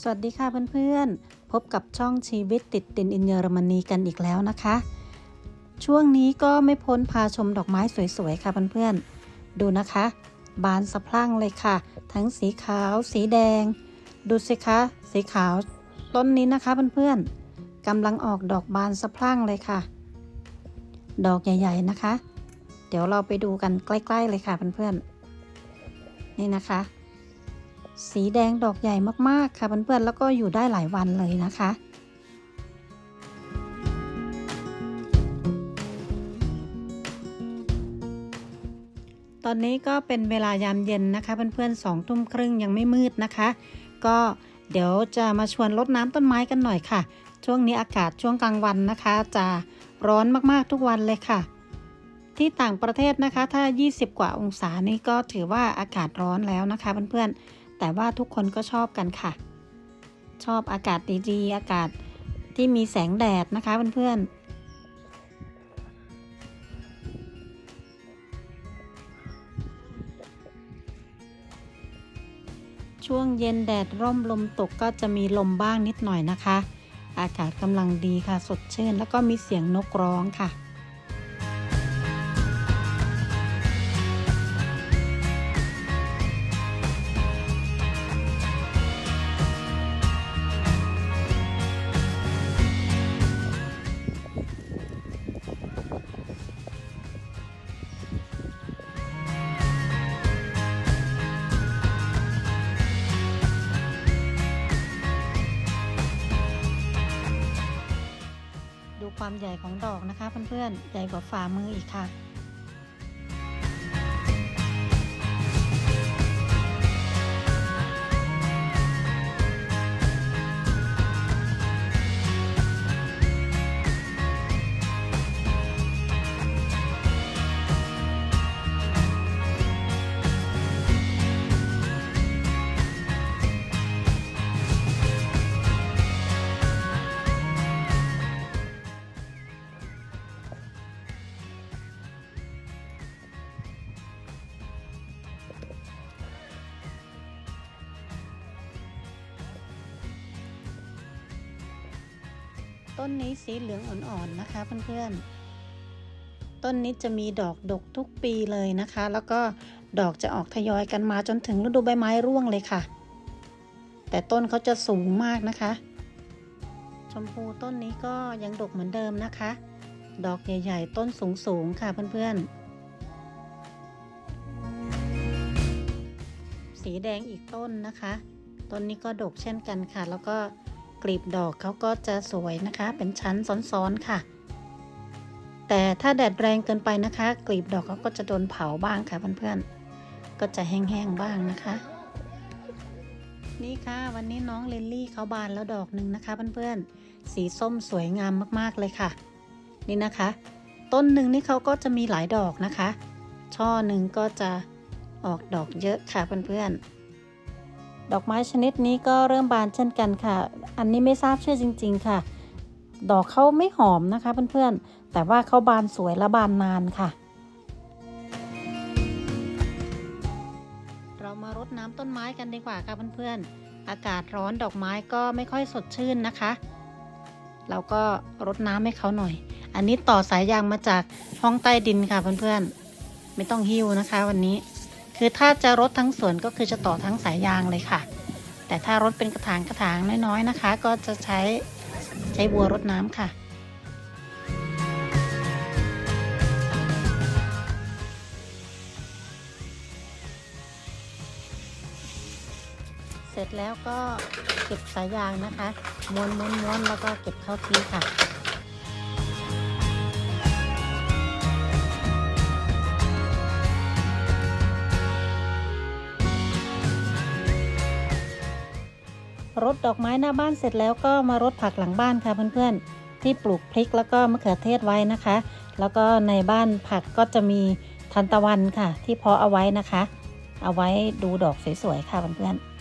สวัสดีค่ะเพื่อนๆ พบกับช่องชีวิตติดดินอินเยอรมนีกันอีกแล้วนะคะ ช่วงนี้ก็ไม่พ้นพาชมดอกไม้สวยๆค่ะเพื่อนๆ ดูนะคะ บานสะพรั่งเลยค่ะ ทั้งสีขาว สีแดง ดูสิคะ สีขาวต้นนี้นะคะเพื่อนๆกำลังออกดอกบานสะพรั่งเลยค่ะ ดอกใหญ่ๆนะคะ เดี๋ยวเราไปดูกันใกล้ ๆ เลยค่ะเพื่อนๆนี่นะคะ สีแดงดอกใหญ่มากๆค่ะเพื่อนๆแล้วก็อยู่ได้หลายวันเลยนะคะตอนนี้ก็เป็นเวลายามเย็นนะคะเพื่อนๆสองทุ่มครึ่งยังไม่มืดนะคะ ก็เดี๋ยวจะมาชวนรดน้ำต้นไม้กันหน่อยค่ะ ช่วงนี้อากาศช่วงกลางวันนะคะ จะร้อนมากๆทุกวันเลยค่ะ ที่ต่างประเทศนะคะ ถ้า 20 กว่าองศานี่ก็ถือว่าอากาศร้อนแล้วนะคะเพื่อนๆ แต่ว่าทุกคนก็ชอบกันค่ะ ชอบอากาศดีๆ อากาศที่มีแสงแดดนะคะเพื่อนๆช่วงเย็นแดดร่มลมตกก็จะมีลมบ้างนิดหน่อยนะคะ อากาศกำลังดีค่ะ สดชื่น แล้วก็มีเสียงนกร้องค่ะ ความใหญ่ของดอกนะคะเพื่อนๆ ใหญ่กว่าฝ่ามืออีกค่ะ ต้นนี้สีเหลืองอ่อนๆนะคะเพื่อนๆ ต้นนี้จะมีดอกดกทุกปีเลยนะคะ แล้วก็ดอกจะออกทยอยกันมาจนถึงฤดูใบไม้ร่วงเลยค่ะ แต่ต้นเขาจะสูงมากนะคะ ชมพูต้นนี้ก็ยังดกเหมือนเดิมนะคะ ดอกใหญ่ ๆ ต้นสูงๆค่ะเพื่อนๆสีแดงอีกต้นนะคะ ต้นนี้ก็ดกเช่นกันค่ะ แล้วก็ กลีบดอกเขาก็จะสวยนะคะ เป็นชั้นซ้อนๆค่ะ แต่ถ้าแดดแรงเกินไปนะคะ กลีบดอกเขาก็จะโดนเผาบ้างค่ะเพื่อนๆ ก็จะแห้งๆบ้างนะคะ นี่ค่ะ วันนี้น้องเลิลลี่เขาบานแล้วดอกหนึ่งนะคะเพื่อนๆ สีส้มสวยงามมากๆเลยค่ะ นี่นะคะ ต้นหนึ่งนี่เขาก็จะมีหลายดอกนะคะ ช่อหนึ่งก็จะออกดอกเยอะค่ะเพื่อนๆ ดอกไม้ชนิดนี้ก็เริ่มบานเช่นกันค่ะ อันนี้ไม่ทราบชื่อจริง ๆ ค่ะ ดอกเขาไม่หอมนะคะเพื่อนๆ แต่ว่าเขาบานสวยและบานนานค่ะ เรามารดน้ำต้นไม้กันดีกว่าค่ะเพื่อนๆ อากาศร้อนดอกไม้ก็ไม่ค่อยสดชื่นนะคะ เราก็รดน้ำให้เขาหน่อย อันนี้ต่อสายยางมาจากห้องใต้ดินค่ะเพื่อนๆ ไม่ต้องหิ้วนะคะวันนี้ คือถ้าจะรดทั้งสวนก็คือจะต่อทั้งสายยางเลยค่ะ แต่ถ้ารดเป็นกระถางกระถางน้อยๆนะคะ ก็จะใช้ใช้บัวรดน้ำค่ะเสร็จแล้วก็เก็บสายยางนะคะ ม้วนม้วนม้วนแล้วก็เก็บเข้าที่ค่ะ รดดอกไม้หน้าบ้านเสร็จแล้วก็มารดผักหลังบ้านค่ะเพื่อนๆ ที่ปลูกพริกแล้วก็มะเขือเทศไว้นะคะ แล้วก็ในบ้านผักก็จะมีทันตะวันค่ะ ที่เพาะเอาไว้นะคะ เอาไว้ดูดอกสวยๆค่ะเพื่อนๆ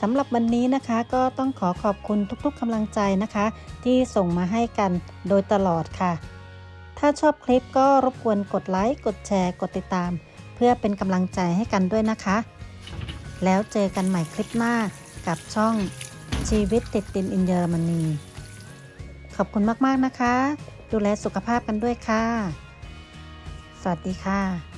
สำหรับวันนี้นะคะก็ต้องขอขอบคุณทุกๆกำลังใจนะคะ ที่ส่งมาให้กันโดยตลอดค่ะ ถ้าชอบคลิปก็รบกวนกดไลค์ กดแชร์ กดติดตาม เพื่อเป็นกำลังใจให้กันด้วยนะคะ แล้วเจอกันใหม่คลิปหน้ากับช่องชีวิตติดดินอินเยอรมนี ขอบคุณมาก ๆ นะคะ ดูแลสุขภาพกันด้วยค่ะ สวัสดีค่ะ